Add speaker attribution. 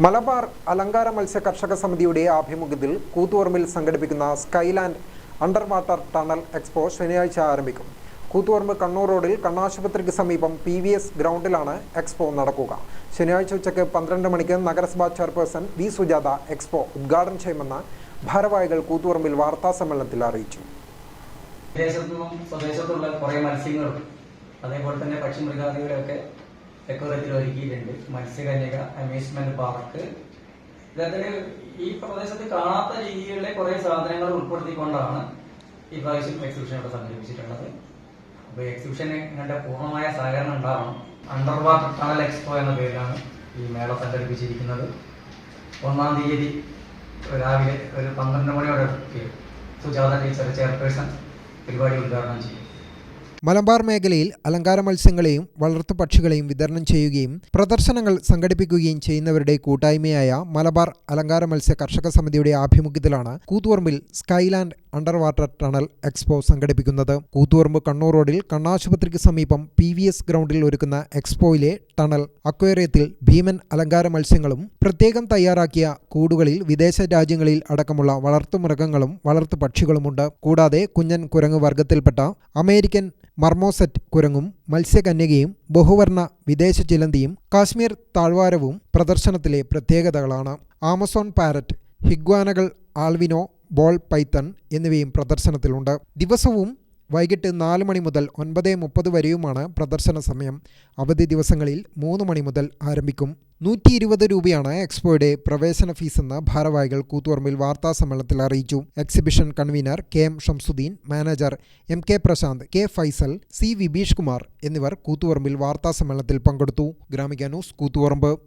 Speaker 1: മലബാർ അലങ്കാര മത്സ്യ കർഷക സമിതിയുടെ ആഭിമുഖ്യത്തിൽ കൂത്തുപറമ്പിൽ സംഘടിപ്പിക്കുന്ന Skyland under water tunnel expo ശനിയാഴ്ച ആരംഭിക്കും. കൂത്തുപറമ്പ് കണ്ണൂർ റോഡിൽ കണ്ണാശുപത്രിക്ക് സമീപം പി വി എസ് ഗ്രൗണ്ടിലാണ് എക്സ്പോ നടക്കുക. ശനിയാഴ്ച ഉച്ചയ്ക്ക് പന്ത്രണ്ട് മണിക്ക് നഗരസഭാ ചെയർപേഴ്സൺ വി സുജാത എക്സ്പോ ഉദ്ഘാടനം ചെയ്യുമെന്ന് ഭാരവാഹികൾ കൂത്തുപറമ്പിൽ വാർത്താ സമ്മേളനത്തിൽ അറിയിച്ചു.
Speaker 2: വിദേശത്തുനിന്നും സ്വദേശത്തുള്ള കുറേ മത്സ്യങ്ങളും അതേപോലെ തന്നെ പക്ഷിമൃഗാദികളെയൊക്കെ എക്കോറത്തിൽ ഒരുക്കിയിട്ടുണ്ട്. മത്സ്യകന്യക അമ്യൂസ്മെന്റ് പാർക്ക് ഇതൊക്കെ ഈ പ്രദേശത്ത് കാണാത്ത രീതിയിലുള്ള കുറെ സാധനങ്ങൾ ഉൾപ്പെടുത്തിക്കൊണ്ടാണ് ഈ പ്രാവശ്യം എക്സിബിഷൻ ഇവിടെ സംഘടിപ്പിച്ചിട്ടുള്ളത്. അപ്പൊ എക്സിബിഷന് നിങ്ങളുടെ പൂർണമായ സഹകരണം ഉണ്ടാവണം. അണ്ടർ വാട്ടർ ടണൽ എക്സ്പോ എന്ന പേരിലാണ് ഈ മേള സംഘടിപ്പിച്ചിരിക്കുന്നത്. ഒന്നാം തീയതി രാവിലെ ഒരു പന്ത്രണ്ട് മണിയോടെ സുജാത ടീച്ചർ ചെയർപേഴ്സൺ പരിപാടി ഉദ്ഘാടനം ചെയ്യും.
Speaker 1: മലബാർ മേഖലയിൽ അലങ്കാര മത്സ്യങ്ങളെയും വളർത്തു പക്ഷികളെയും വിതരണം ചെയ്യുകയും പ്രദർശനങ്ങൾ സംഘടിപ്പിക്കുകയും ചെയ്യുന്നവരുടെ കൂട്ടായ്മയായ മലബാർ അലങ്കാര മത്സ്യ കർഷക സമിതിയുടെ ആഭിമുഖ്യത്തിലാണ് കൂത്തുപറമ്പിൽ Skyland under water tunnel expo സംഘടിപ്പിക്കുന്നത്. കൂത്തുപറമ്പ് കണ്ണൂർ റോഡിൽ കണ്ണാശുപത്രിക്ക് സമീപം പി വി എസ് ഗ്രൗണ്ടിൽ ഒരുക്കുന്ന എക്സ്പോയിലെ ടണൽ അക്വേറിയത്തിൽ ഭീമൻ അലങ്കാര മത്സ്യങ്ങളും പ്രത്യേകം തയ്യാറാക്കിയ കൂടുകളിൽ വിദേശ രാജ്യങ്ങളിൽ അടക്കമുള്ള വളർത്തുമൃഗങ്ങളും വളർത്തു പക്ഷികളുമുണ്ട്. കൂടാതെ കുഞ്ഞൻ കുരങ്ങ് വർഗത്തിൽപ്പെട്ട അമേരിക്കൻ മർമോസെറ്റ് കുരങ്ങും മത്സ്യകന്യകയും ബഹുവർണ വിദേശ ചിലന്തിയും കാശ്മീർ താഴ്വാരവും പ്രദർശനത്തിലെ പ്രത്യേകതകളാണ്. ആമസോൺ പാരറ്റ് ഹിഗ്വാനകൾ ആൽവിനോ ബോൾ പൈത്തൺ എന്നിവയും പ്രദർശനത്തിലുണ്ട്. ദിവസവും വൈകിട്ട് നാല് മണി മുതൽ ഒൻപത് മുപ്പത് വരെയുമാണ് പ്രദർശന സമയം. അവധി ദിവസങ്ങളിൽ മൂന്ന് മണി മുതൽ ആരംഭിക്കും. നൂറ്റി ഇരുപത് രൂപയാണ് എക്സ്പോയുടെ പ്രവേശന ഫീസെന്ന് ഭാരവാഹികൾ കൂത്തുപറമ്പിൽ വാർത്താസമ്മേളനത്തിൽ അറിയിച്ചു. Exhibition convener K M Shamsuddin manager M K Prashanth K Faisal C Vibeesh Kumar എന്നിവർ കൂത്തുപറമ്പിൽ വാർത്താസമ്മേളനത്തിൽ പങ്കെടുത്തു. ഗ്രാമിക ന്യൂസ് കൂത്തുപറമ്പ്